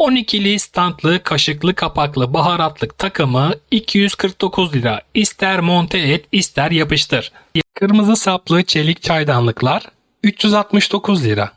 12'li standlı kaşıklı kapaklı baharatlık takımı 249 lira. İster monte et ister yapıştır. Kırmızı saplı çelik çaydanlıklar 369 lira.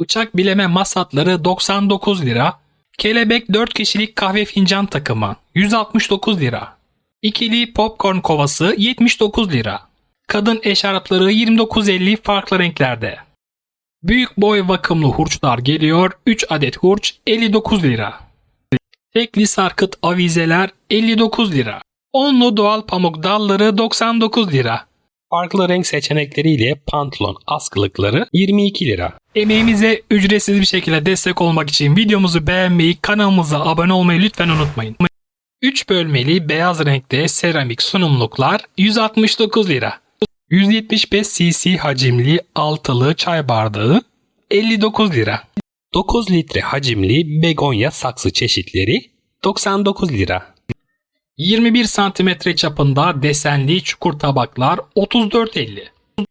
Bıçak bileme masatları 99 lira. Kelebek 4 kişilik kahve fincan takımı 169 lira. İkili popcorn kovası 79 lira. Kadın eşarpları 29.50 farklı renklerde. Büyük boy vakımlı hurçlar geliyor. 3 adet hurç 59 lira. Tekli sarkıt avizeler 59 lira. Onlu doğal pamuk dalları 99 lira. Farklı renk seçenekleriyle pantolon askılıkları 22 lira. Emeğimize ücretsiz bir şekilde destek olmak için videomuzu beğenmeyi, kanalımıza abone olmayı lütfen unutmayın. 3 bölmeli beyaz renkte seramik sunumluklar 169 lira. 175 cc hacimli altılı çay bardağı 59 lira. 9 litre hacimli begonya saksı çeşitleri 99 lira. 21 santimetre çapında desenli çukur tabaklar 34.50.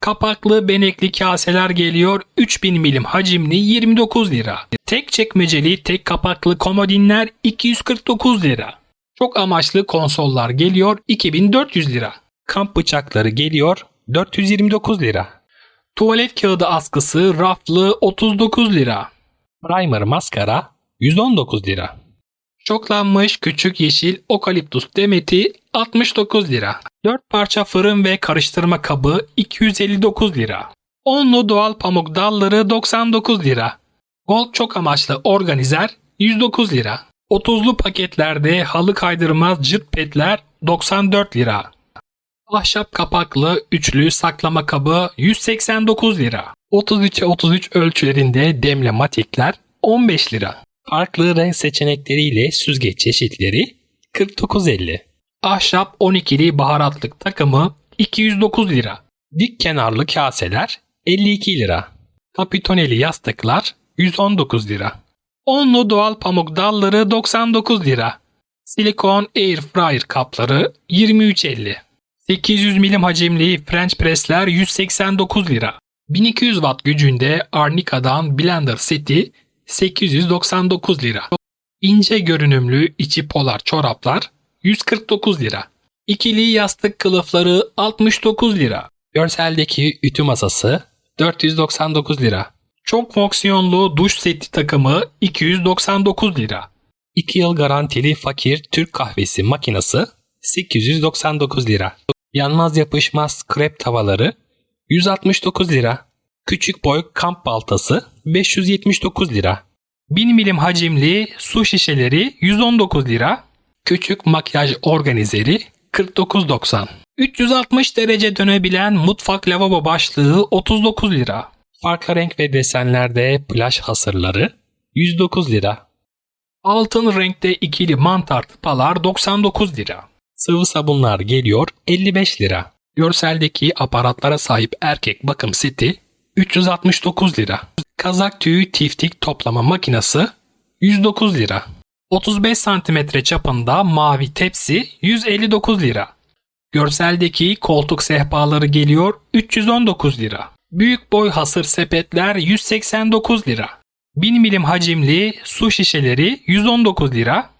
Kapaklı benekli kaseler geliyor 3000 milim hacimli 29 lira. Tek çekmeceli tek kapaklı komodinler 249 lira. Çok amaçlı konsollar geliyor 2400 lira. Kamp bıçakları geliyor 429 lira. Tuvalet kağıdı askısı raflı 39 lira. Primer maskara 119 lira. Çoklanmış küçük yeşil okaliptus demeti 69 lira. 4 parça fırın ve karıştırma kabı 259 lira. Onlu doğal pamuk dalları 99 lira. Gold çok amaçlı organizer 109 lira. 30'lu paketlerde halı kaydırmaz cırt petler 94 lira. Ahşap kapaklı üçlü saklama kabı 189 lira. 33'e 33 ölçülerinde demlematikler 15 lira. Farklı renk seçenekleriyle süzgeç çeşitleri 49.50. Ahşap 12'li baharatlık takımı 209 lira. Dik kenarlı kaseler 52 lira. Kapitoneli yastıklar 119 lira. Onlu doğal pamuk dalları 99 lira. Silikon air fryer kapları 23.50. 800 milim hacimli French pressler 189 lira. 1200 watt gücünde Arnica'dan blender seti 899 lira. İnce görünümlü içi polar çoraplar 149 lira. İkili yastık kılıfları 69 lira. Görseldeki ütü masası 499 lira. Çok fonksiyonlu duş seti takımı 299 lira. 2 yıl garantili fakir Türk kahvesi makinesi 899 lira. Yanmaz yapışmaz krep tavaları 169 lira. Küçük boy kamp baltası 579 lira. 1000 milim hacimli su şişeleri 119 lira. Küçük makyaj organizeri 49.90. 360 derece dönebilen mutfak lavabo başlığı 39 lira. Farklı renk ve desenlerde plaj hasırları 109 lira. Altın renkte ikili mantar tıpalar 99 lira. Sıvı sabunlar geliyor 55 lira. Görseldeki aparatlara sahip erkek bakım seti 369 lira. Kazak tüyü tiftik toplama makinesi 109 lira. 35 santimetre çapında mavi tepsi 159 lira. Görseldeki koltuk sehpaları geliyor 319 lira. Büyük boy hasır sepetler 189 lira. 1000 milim hacimli su şişeleri 119 lira.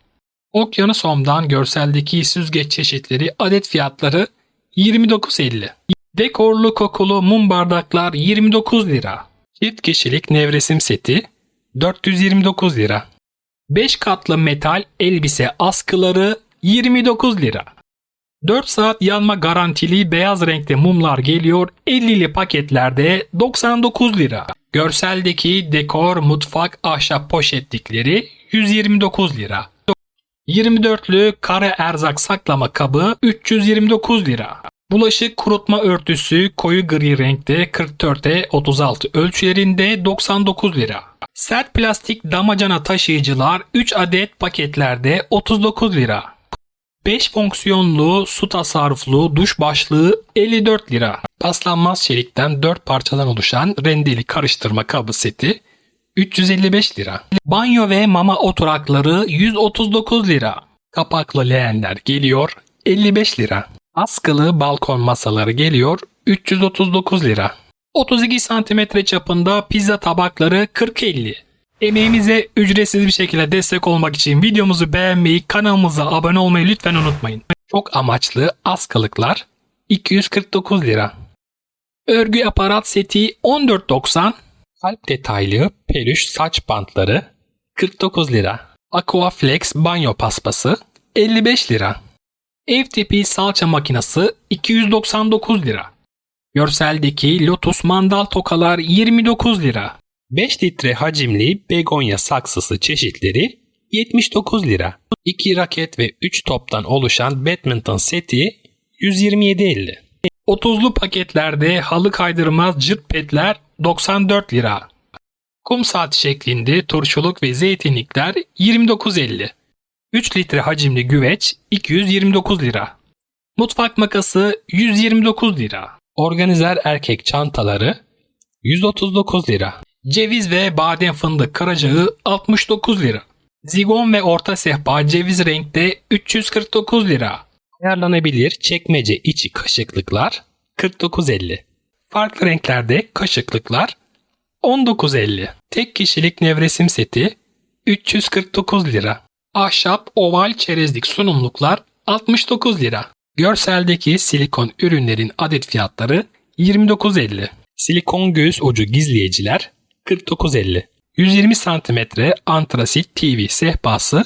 Okyanus Home'dan görseldeki süzgeç çeşitleri adet fiyatları 29.50. Dekorlu kokulu mum bardaklar 29 lira. Çift kişilik nevresim seti 429 lira. 5 katlı metal elbise askıları 29 lira. 4 saat yanma garantili beyaz renkte mumlar geliyor 50'li paketlerde 99 lira. Görseldeki dekor mutfak ahşap poşetlikleri 129 lira. 24'lü kare erzak saklama kabı 329 lira. Bulaşık kurutma örtüsü koyu gri renkte 44'e 36 ölçülerinde 99 lira. Sert plastik damacana taşıyıcılar 3 adet paketlerde 39 lira. 5 fonksiyonlu su tasarruflu duş başlığı 54 lira. Paslanmaz çelikten 4 parçadan oluşan rendeli karıştırma kabı seti 355 lira. Banyo ve mama oturakları 139 lira. Kapaklı leğenler geliyor 55 lira. Askılı balkon masaları geliyor 339 lira. 32 santimetre çapında pizza tabakları 40-50. Emeğimize ücretsiz bir şekilde destek olmak için videomuzu beğenmeyi, kanalımıza abone olmayı lütfen unutmayın. Çok amaçlı askılıklar 249 lira. Örgü aparat seti 14.90. Kalp detaylı peluş saç bantları 49 lira. Aquaflex banyo paspası 55 lira. Ev tipi salça makinesi 299 lira. Görseldeki Lotus mandal tokalar 29 lira. 5 litre hacimli begonya saksısı çeşitleri 79 lira. 2 raket ve 3 toptan oluşan badminton seti 127.50. 30'lu paketlerde halı kaydırmaz cırt petler 94 lira. Kum saati şeklinde turşuluk ve zeytinlikler 29.50. 3 litre hacimli güveç 229 lira. Mutfak makası 129 lira. Organizer erkek çantaları 139 lira. Ceviz ve badem fındık karacağı 69 lira. Zigon ve orta sehpa ceviz renkte 349 lira. Ayarlanabilir çekmece içi kaşıklıklar 49.50. Farklı renklerde kaşıklıklar 19.50. Tek kişilik nevresim seti 349 lira. Ahşap oval çerezlik sunumluklar 69 lira. Görseldeki silikon ürünlerin adet fiyatları 29.50. Silikon göğüs ucu gizleyiciler 49.50. 120 cm antrasit TV sehpası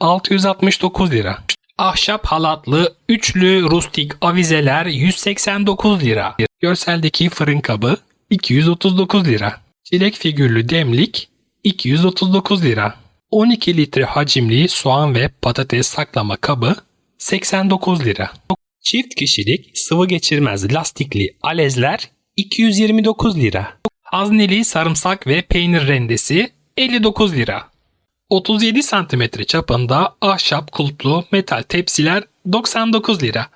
669 lira. Ahşap halatlı üçlü rustik avizeler 189 lira. Görseldeki fırın kabı 239 lira. Çilek figürlü demlik 239 lira. 12 litre hacimli soğan ve patates saklama kabı 89 lira. Çift kişilik sıvı geçirmez lastikli alezler 229 lira. Hazneli sarımsak ve peynir rendesi 59 lira. 37 cm çapında ahşap kulplu metal tepsiler 99 lira.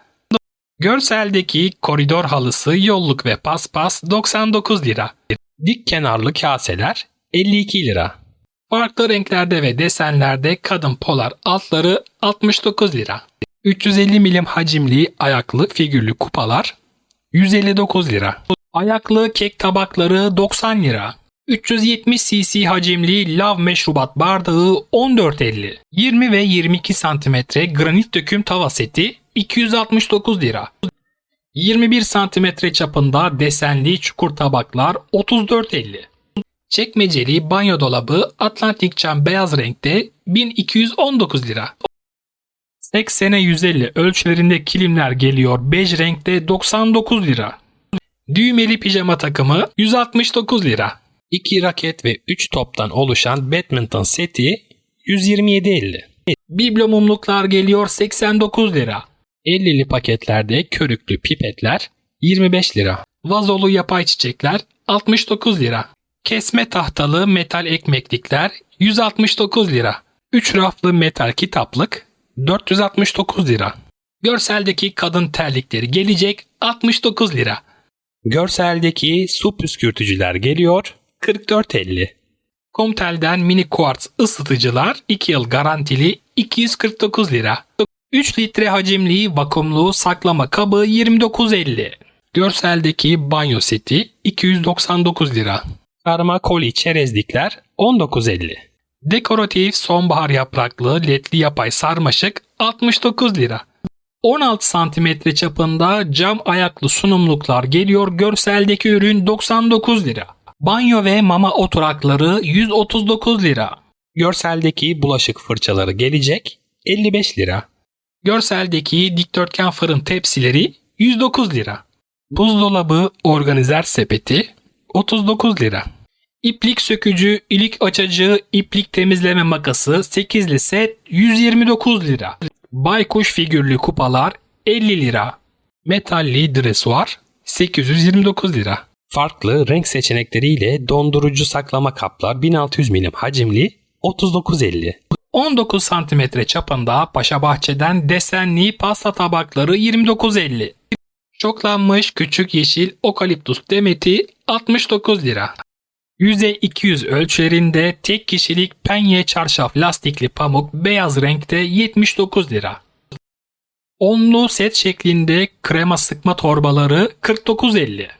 Görseldeki koridor halısı yolluk ve paspas 99 lira. Dik kenarlı kaseler 52 lira. Farklı renklerde ve desenlerde kadın polar altları 69 lira. 350 milim hacimli ayaklı figürlü kupalar 159 lira. Ayaklı kek tabakları 90 lira. 370 cc hacimli lav meşrubat bardağı 14.50. 20 ve 22 cm granit döküm tava seti 269 lira. 21 cm çapında desenli çukur tabaklar 34.50. Çekmeceli banyo dolabı Atlantik cam beyaz renkte 1219 lira. 80'e 150 ölçülerinde kilimler geliyor bej renkte 99 lira. Düğmeli pijama takımı 169 lira. 2 raket ve 3 toptan oluşan badminton seti 127.50. Biblo mumluklar geliyor 89 lira. 50'li paketlerde körüklü pipetler 25 lira. Vazolu yapay çiçekler 69 lira. Kesme tahtalı metal ekmeklikler 169 lira. 3 raflı metal kitaplık 469 lira. Görseldeki kadın terlikleri gelecek 69 lira. Görseldeki su püskürtücüler geliyor 44.50. Comtel'den mini quartz ısıtıcılar 2 yıl garantili 249 lira. 3 litre hacimli vakumlu saklama kabı 29.50. Görseldeki banyo seti 299 lira. Karma koli çerezlikler 19.50. Dekoratif sonbahar yapraklı ledli yapay sarmaşık 69 lira. 16 cm çapında cam ayaklı sunumluklar geliyor görseldeki ürün 99 lira. Banyo ve mama oturakları 139 lira. Görseldeki bulaşık fırçaları gelecek 55 lira. Görseldeki dikdörtgen fırın tepsileri 109 lira. Buzdolabı organizer sepeti 39 lira. İplik sökücü, ilik açıcı, iplik temizleme makası 8'li set 129 lira. Baykuş figürlü kupalar 50 lira. Metalli dresuar 829 lira. Farklı renk seçenekleriyle dondurucu saklama kaplar 1600 milim hacimli 39.50. 19 cm çapında Paşa Bahçe'den desenli pasta tabakları 29.50. Çoklanmış küçük yeşil okaliptus demeti 69 lira. Yüzey 200 ölçülerinde tek kişilik penye çarşaf lastikli pamuk beyaz renkte 79 lira. Onlu set şeklinde krema sıkma torbaları 49.50.